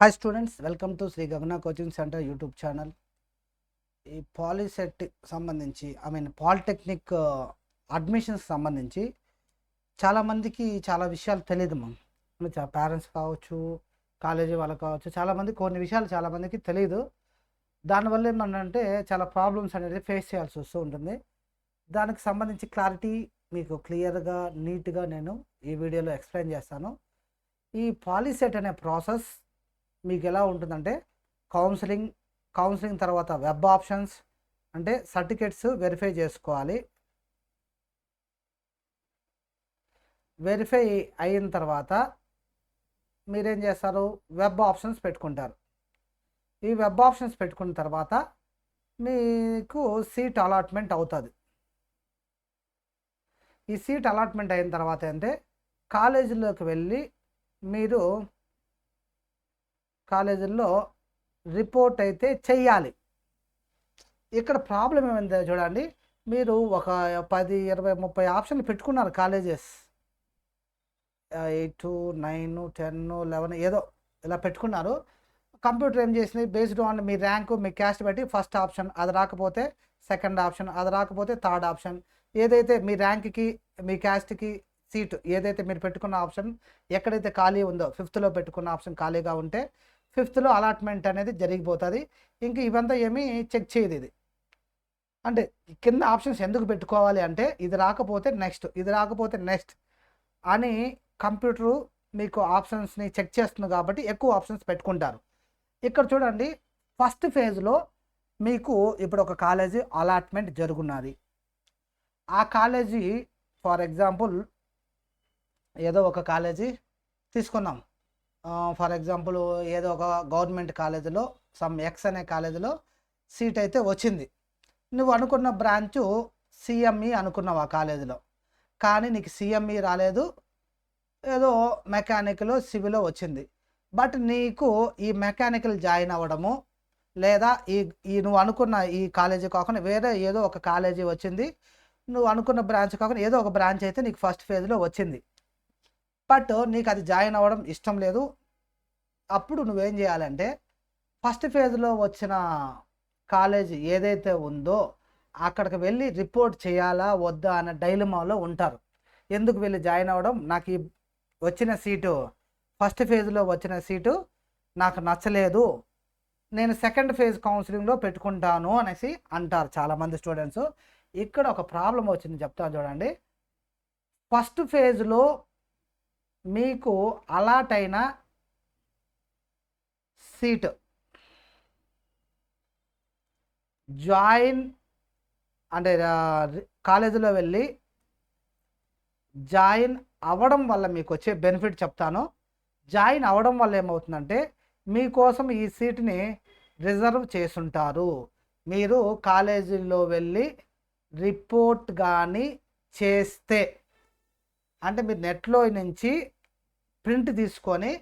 Hi students welcome to Shri Gagana coaching centre YouTube channel ఈ POLYCET సంబంధించి I mean polytechnic admissions సంబంధించి చాలామందికి చాలా విషయాలు తెలియదు మనం పేరెంట్స్ కావచ్చు కాలేజీ వాళ్ళకి కావచ్చు చాలామంది కొన్ని విషయాలు చాలామందికి తెలియదు దానివల్ల ఏమన్నంటే చాలా ప్రాబ్లమ్స్ అనేది ఫేస్ చేయాల్సి వస్తూ ఉంటుంది. దానికి సంబంధించి క్లారిటీ మీకు క్లియర్గా నీట్గా నేను ఈ వీడియోలో ఎక్స్ప్లెయిన్ చేస్తాను. ఈ పాలిసెట్ అనే ప్రాసెస్ మీకు ఎలా ఉంటుందంటే కౌన్సిలింగ్ కౌన్సిలింగ్ తర్వాత వెబ్ ఆప్షన్స్ అంటే సర్టిఫికెట్స్ వెరిఫై చేసుకోవాలి. వెరిఫై అయిన తర్వాత మీరేం చేస్తారు? వెబ్ ఆప్షన్స్ పెట్టుకుంటారు. ఈ వెబ్ ఆప్షన్స్ పెట్టుకున్న తర్వాత మీకు సీట్ అలాట్మెంట్ అవుతుంది. ఈ సీట్ అలాట్మెంట్ అయిన తర్వాత అంటే కాలేజీలోకి వెళ్ళి మీరు కాలేజీల్లో రిపోర్ట్ అయితే చెయ్యాలి. ఇక్కడ ప్రాబ్లం ఏమైందో చూడండి. మీరు ఒక పది ఇరవై ముప్పై ఆప్షన్లు పెట్టుకున్నారు colleges. Eight nine ten eleven ఏదో ఇలా పెట్టుకున్నారు. కంప్యూటర్ ఏం చేసింది? బేస్డ్ ఆన్ మీ ర్యాంకు మీ క్యాస్ట్ బట్టి ఫస్ట్ ఆప్షన్ అది రాకపోతే సెకండ్ ఆప్షన్ అది రాకపోతే థర్డ్ ఆప్షన్. ఏదైతే మీ ర్యాంక్కి మీ క్యాస్ట్కి సీటు ఏదైతే మీరు పెట్టుకున్న ఆప్షన్ ఎక్కడైతే ఖాళీ ఉందో ఫిఫ్త్లో పెట్టుకున్న ఆప్షన్ ఖాళీగా ఉంటే ఫిఫ్త్లో అలాట్మెంట్ అనేది జరిగిపోతుంది. ఇంక ఇవంతా ఏమీ చెక్ చేయదు ఇది. అంటే కింద ఆప్షన్స్ ఎందుకు పెట్టుకోవాలి అంటే ఇది రాకపోతే నెక్స్ట్ ఇది రాకపోతే నెక్స్ట్ అని కంప్యూటరు మీకు ఆప్షన్స్ని చెక్ చేస్తుంది కాబట్టి ఎక్కువ ఆప్షన్స్ పెట్టుకుంటారు. ఇక్కడ చూడండి ఫస్ట్ ఫేజ్లో మీకు ఇప్పుడు ఒక కాలేజీ అలాట్మెంట్ జరుగున్నది. ఆ కాలేజీ ఫర్ ఎగ్జాంపుల్ ఏదో ఒక కాలేజీ తీసుకుందాం. ఫర్ ఎగ్జాంపుల్ ఏదో ఒక గవర్నమెంట్ కాలేజీలో సమ్ ఎక్స్ అనే కాలేజీలో సీట్ అయితే వచ్చింది. నువ్వు అనుకున్న బ్రాంచు సిఎంఈ అనుకున్నావు ఆ కాలేజీలో. కానీ నీకు సిఎంఈ రాలేదు. ఏదో మెకానికల్ సివిల్ వచ్చింది. బట్ నీకు ఈ మెకానికల్ జాయిన్ అవ్వడము లేదా ఈ ఈ నువ్వు అనుకున్న ఈ కాలేజీ కాకుండా వేరే ఏదో ఒక కాలేజీ వచ్చింది. నువ్వు అనుకున్న బ్రాంచ్ కాకుండా ఏదో ఒక బ్రాంచ్ అయితే నీకు ఫస్ట్ ఫేజ్లో వచ్చింది. బట్ నీకు అది జాయిన్ అవ్వడం ఇష్టం లేదు. అప్పుడు నువ్వేం చేయాలంటే ఫస్ట్ ఫేజ్లో వచ్చిన కాలేజ్ ఏదైతే ఉందో అక్కడికి వెళ్ళి రిపోర్ట్ చేయాలా వద్దా అనే డైలమాలో ఉంటారు. ఎందుకు వెళ్ళి జాయిన్ అవ్వడం? నాకు ఈ వచ్చిన సీటు ఫస్ట్ ఫేజ్లో వచ్చిన సీటు నాకు నచ్చలేదు. నేను సెకండ్ ఫేజ్ కౌన్సిలింగ్లో పెట్టుకుంటాను అనేసి అంటారు చాలామంది స్టూడెంట్స్. ఇక్కడ ఒక ప్రాబ్లం వచ్చింది చెప్తాను చూడండి. ఫస్ట్ ఫేజ్లో మీకు అలాట్ అయిన సీట్. జాయిన్ అంటే కాలేజీలో వెళ్ళి జాయిన్ అవ్వడం వల్ల మీకు వచ్చే బెనిఫిట్ చెప్తాను. జాయిన్ అవ్వడం వల్ల ఏమవుతుందంటే మీకోసం ఈ సీట్ని రిజర్వ్ చేసుంటారు. మీరు కాలేజీలో వెళ్ళి రిపోర్ట్ కానీ చేస్తే అంటే మీరు నెట్లో నుంచి ప్రింట్ తీసుకొని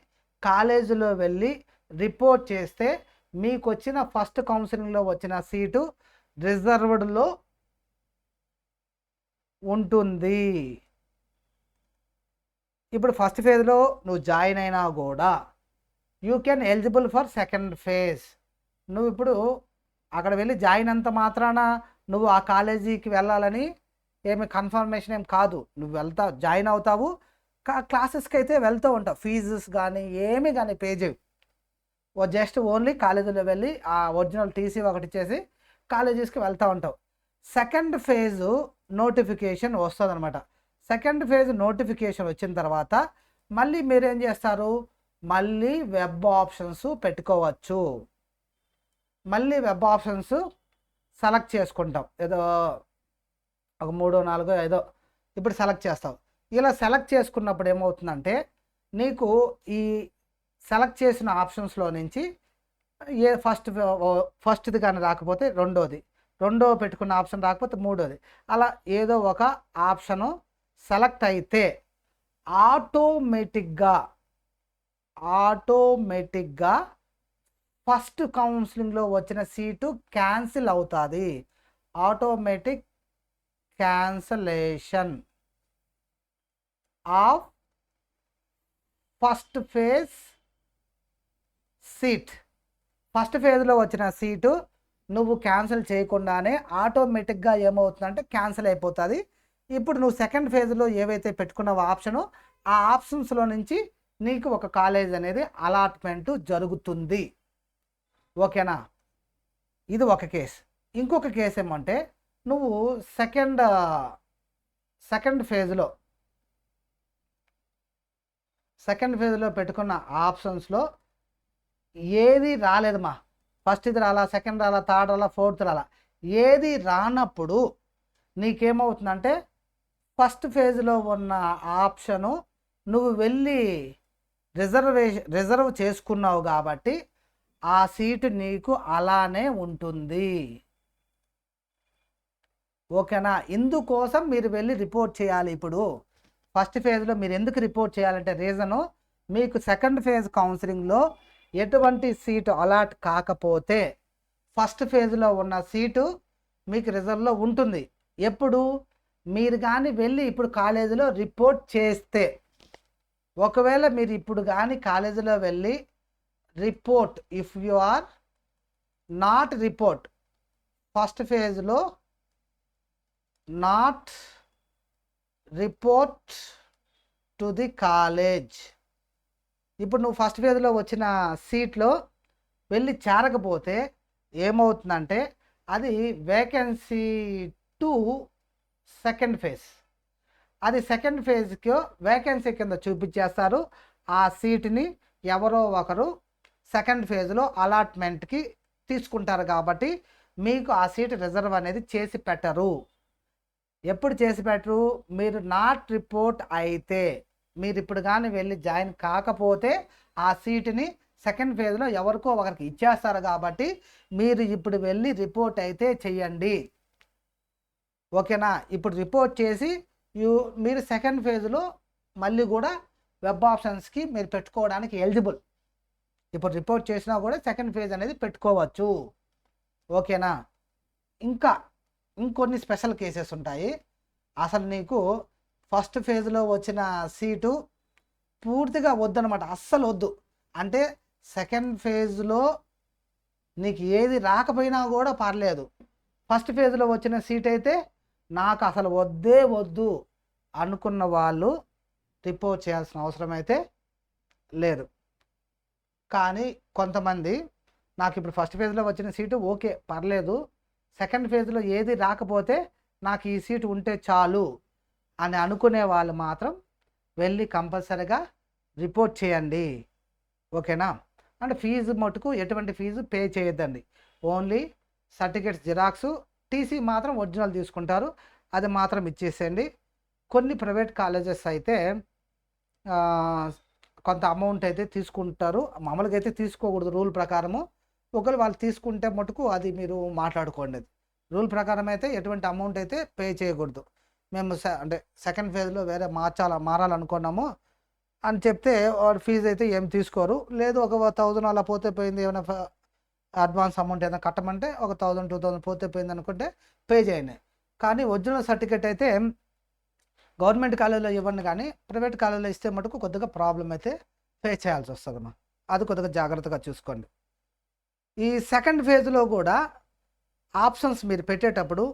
కాలేజీలో వెళ్ళి రిపోర్ట్ చేస్తే మీకు వచ్చిన ఫస్ట్ కౌన్సిలింగ్లో వచ్చిన సీటు రిజర్వ్డ్లో ఉంటుంది. ఇప్పుడు ఫస్ట్ ఫేజ్లో నువ్వు జాయిన్ అయినా కూడా you can eligible for second phase. నువ్వు ఇప్పుడు అక్కడ వెళ్ళి జాయిన్ అంత మాత్రాన నువ్వు ఆ కాలేజీకి వెళ్ళాలని ఏమి కన్ఫర్మేషన్ ఏం కాదు. నువ్వు వెళ్తా జాయిన్ అవుతావు. క్లాసెస్కి అయితే వెళ్తూ ఉంటావు. ఫీజెస్ కానీ ఏమి కానీ పే చేయవు. ఓ జస్ట్ ఓన్లీ కాలేజీలో వెళ్ళి ఆ ఒరిజినల్ టీసీ ఒకటి చేసి కాలేజెస్కి వెళ్తూ ఉంటావు. సెకండ్ ఫేజ్ నోటిఫికేషన్ వస్తుంది అనమాట సెకండ్ ఫేజ్ నోటిఫికేషన్ వచ్చిన తర్వాత మళ్ళీ మీరు ఏం చేస్తారు? మళ్ళీ వెబ్ ఆప్షన్స్ పెట్టుకోవచ్చు. మళ్ళీ వెబ్ ఆప్షన్స్ సెలెక్ట్ చేసుకుంటాం. ఏదో ఒక మూడో నాలుగో ఐదో ఇప్పుడు సెలెక్ట్ చేస్తావు. ఇలా సెలెక్ట్ చేసుకున్నప్పుడు ఏమవుతుందంటే నీకు ఈ సెలెక్ట్ చేసిన ఆప్షన్స్లో నుంచి ఏ ఫస్ట్ ఫస్ట్ది కానీ రాకపోతే రెండోది. రెండో పెట్టుకున్న ఆప్షన్ రాకపోతే మూడోది. అలా ఏదో ఒక ఆప్షను సెలెక్ట్ అయితే ఆటోమేటిక్గా ఆటోమేటిక్గా ఫస్ట్ కౌన్సిలింగ్లో వచ్చిన సీటు క్యాన్సిల్ అవుతుంది. Automatic cancellation of first phase seat first ఫేజ్లో వచ్చిన సీటు నువ్వు క్యాన్సిల్ చేయకుండానే ఆటోమేటిక్గా ఏమవుతుందంటే క్యాన్సిల్ అయిపోతుంది. ఇప్పుడు నువ్వు సెకండ్ ఫేజ్లో ఏవైతే పెట్టుకున్నావో ఆప్షను ఆ ఆప్షన్స్లో నుంచి నీకు ఒక కాలేజ్ అనేది అలాట్మెంటు జరుగుతుంది. ఓకేనా ఇది ఒక కేసు ఇంకొక కేసు ఏమంటే నువ్వు సెకండ్ సెకండ్ ఫేజ్లో సెకండ్ ఫేజ్లో పెట్టుకున్న ఆప్షన్స్లో ఏది రాలేదమ్మా ఫస్ట్ ఇది రాలా సెకండ్ రాలా థర్డ్ రాలా ఫోర్త్ రాలా. ఏది రానప్పుడు నీకేమవుతుందంటే ఫస్ట్ ఫేజ్లో ఉన్న ఆప్షను నువ్వు వెళ్ళి రిజర్వేషన్ రిజర్వ్ చేసుకున్నావు కాబట్టి ఆ సీటు నీకు అలానే ఉంటుంది. ఓకేనా? ఇందుకోసం మీరు వెళ్ళి రిపోర్ట్ చేయాలి ఇప్పుడు. ఫస్ట్ ఫేజ్లో మీరు ఎందుకు రిపోర్ట్ చేయాలంటే రీజను మీకు సెకండ్ ఫేజ్ కౌన్సిలింగ్లో ఎటువంటి సీటు అలాట్ కాకపోతే ఫస్ట్ ఫేజ్లో ఉన్న సీటు మీకు రిజర్వ్లో ఉంటుంది. ఎప్పుడు? మీరు కానీ వెళ్ళి ఇప్పుడు కాలేజీలో రిపోర్ట్ చేస్తే ఒకవేళ మీరు ఇప్పుడు కానీ కాలేజీలో వెళ్ళి report if you are not report first ఫేజ్లో not report to the college ఇప్పుడు నువ్వు ఫస్ట్ ఫేజ్లో వచ్చిన సీట్లో వెళ్ళి చేరకపోతే ఏమవుతుందంటే అది వేకెన్సీ టు సెకండ్ ఫేజ్ అది సెకండ్ ఫేజ్కి వేకెన్సీ కింద చూపించేస్తారు. ఆ సీట్ని ఎవరో ఒకరు సెకండ్ ఫేజ్లో అలాట్మెంట్కి తీసుకుంటారు కాబట్టి మీకు ఆ సీట్ రిజర్వ్ అనేది చేసి పెట్టరు. ఎప్పుడు చేసి పెట్టరు? మీరు నాట్ రిపోర్ట్ అయితే మీరు ఇప్పుడు కానీ వెళ్ళి జాయిన్ కాకపోతే ఆ సీటుని సెకండ్ ఫేజ్లో ఎవరికో ఒకరికి ఇచ్చేస్తారు కాబట్టి మీరు ఇప్పుడు వెళ్ళి రిపోర్ట్ అయితే చెయ్యండి. ఓకేనా? ఇప్పుడు రిపోర్ట్ చేసి యూ మీరు సెకండ్ ఫేజ్లో మళ్ళీ కూడా వెబ్ ఆప్షన్స్కి మీరు పెట్టుకోవడానికి ఎలిజిబుల్. ఇప్పుడు రిపోర్ట్ చేసినా కూడా సెకండ్ ఫేజ్ అనేది పెట్టుకోవచ్చు. ఓకేనా? ఇంకా ఇంకొన్ని స్పెషల్ కేసెస్ ఉంటాయి. అసలు నీకు ఫస్ట్ ఫేజ్లో వచ్చిన సీటు పూర్తిగా వద్దనమాట అస్సలు వద్దు. అంటే సెకండ్ ఫేజ్లో నీకు ఏది రాకపోయినా కూడా పర్లేదు. ఫస్ట్ ఫేజ్లో వచ్చిన సీట్ అయితే నాకు అసలు వద్దే వద్దు అనుకున్న వాళ్ళు రిపోర్ట్ చేయాల్సిన అవసరం అయితే లేదు. కానీ కొంతమంది నాకు ఇప్పుడు ఫస్ట్ ఫేజ్లో వచ్చిన సీటు ఓకే పర్లేదు. సెకండ్ ఫేజ్లో ఏది రాకపోతే నాకు ఈ సీటు ఉంటే చాలు అని అనుకునే వాళ్ళు మాత్రం వెళ్ళి కంపల్సరీగా రిపోర్ట్ చేయండి. ఓకేనా? అంటే ఫీజు మటుకు ఎటువంటి ఫీజు పే చేయొద్దండి. ఓన్లీ సర్టిఫికేట్స్ జిరాక్స్ టీసీ మాత్రం ఒరిజినల్ తీసుకుంటారు. అది మాత్రం ఇచ్చేసేయండి. కొన్ని ప్రైవేట్ కాలేజెస్ అయితే కొంత అమౌంట్ అయితే తీసుకుంటారు. మామూలుగా అయితే తీసుకోకూడదు రూల్ ప్రకారము. ఒకవేళ వాళ్ళు తీసుకుంటే మటుకు అది మీరు మాట్లాడుకోండి. రూల్ ప్రకారం అయితే ఎటువంటి అమౌంట్ అయితే పే చేయకూడదు. మేము అంటే సెకండ్ ఫేజ్లో వేరే మార్చాల మారాలనుకున్నాము అని చెప్తే వాడు ఫీజు అయితే ఏం తీసుకోరు. లేదు ఒక థౌజండ్ అలా పోతే పోయింది ఏమైనా అడ్వాన్స్ అమౌంట్ ఏదైనా కట్టమంటే ఒక థౌజండ్ టూ థౌజండ్ పోతే పోయింది అనుకుంటే పే చేయండి. కానీ ఒరిజినల్ సర్టిఫికేట్ అయితే గవర్నమెంట్ కాలేజీలో ఇవ్వండి కానీ ప్రైవేట్ కాలేజీలో ఇస్తే మటుకు కొద్దిగా ప్రాబ్లం అయితే ఫేస్ చేయాల్సి వస్తుందమ్మా. అది కొద్దిగా జాగ్రత్తగా చూసుకోండి. ఈ సెకండ్ ఫేజ్లో కూడా ఆప్షన్స్ మీరు పెట్టేటప్పుడు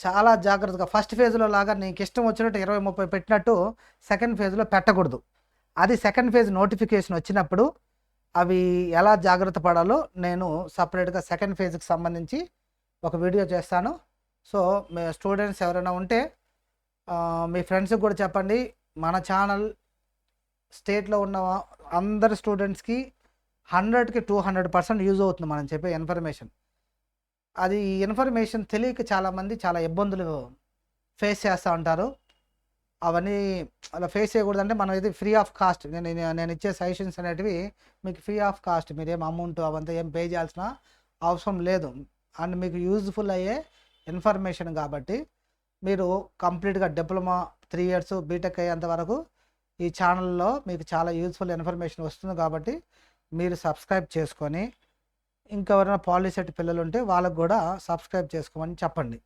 చాలా జాగ్రత్తగా ఫస్ట్ ఫేజ్లో లాగా నీకు ఇష్టం వచ్చినట్టు ఇరవై ముప్పై పెట్టినట్టు సెకండ్ ఫేజ్లో పెట్టకూడదు. అది సెకండ్ ఫేజ్ నోటిఫికేషన్ వచ్చినప్పుడు అవి ఎలా జాగ్రత్త పడాలో నేను సపరేట్గా సెకండ్ ఫేజ్కి సంబంధించి ఒక వీడియో చేస్తాను. సో మీ స్టూడెంట్స్ ఎవరైనా ఉంటే మీ ఫ్రెండ్స్కి కూడా చెప్పండి. మన ఛానల్ స్టేట్లో ఉన్న అందరి స్టూడెంట్స్కి హండ్రెడ్కి టూ హండ్రెడ్ పర్సెంట్ యూజ్ అవుతుంది మనం చెప్పే ఇన్ఫర్మేషన్. అది ఇన్ఫర్మేషన్ తెలియక చాలామంది చాలా ఇబ్బందులు ఫేస్ చేస్తూ ఉంటారు. అవన్నీ అలా ఫేస్ చేయకూడదంటే మనం ఇది ఫ్రీ ఆఫ్ కాస్ట్ నేను నేను- ఇచ్చే సజెషన్స్ అనేటివి మీకు ఫ్రీ ఆఫ్ కాస్ట్ మీరేం అమౌంట్ అవంతా ఏం పే చేయాల్సిన అవసరం లేదు. అండ్ మీకు యూజ్ఫుల్ అయ్యే ఇన్ఫర్మేషన్ కాబట్టి మీరు కంప్లీట్గా డిప్లొమా త్రీ ఇయర్స్ బీటెక్ అయ్యేంత వరకు ఈ ఛానల్లో మీకు చాలా యూజ్ఫుల్ ఇన్ఫర్మేషన్ వస్తుంది కాబట్టి మీరు సబ్స్క్రైబ్ చేసుకొని ఇంకెవరైనా పాలిసెట్ పిల్లలు ఉంటే వాళ్ళకు కూడా సబ్స్క్రైబ్ చేసుకోమని చెప్పండి.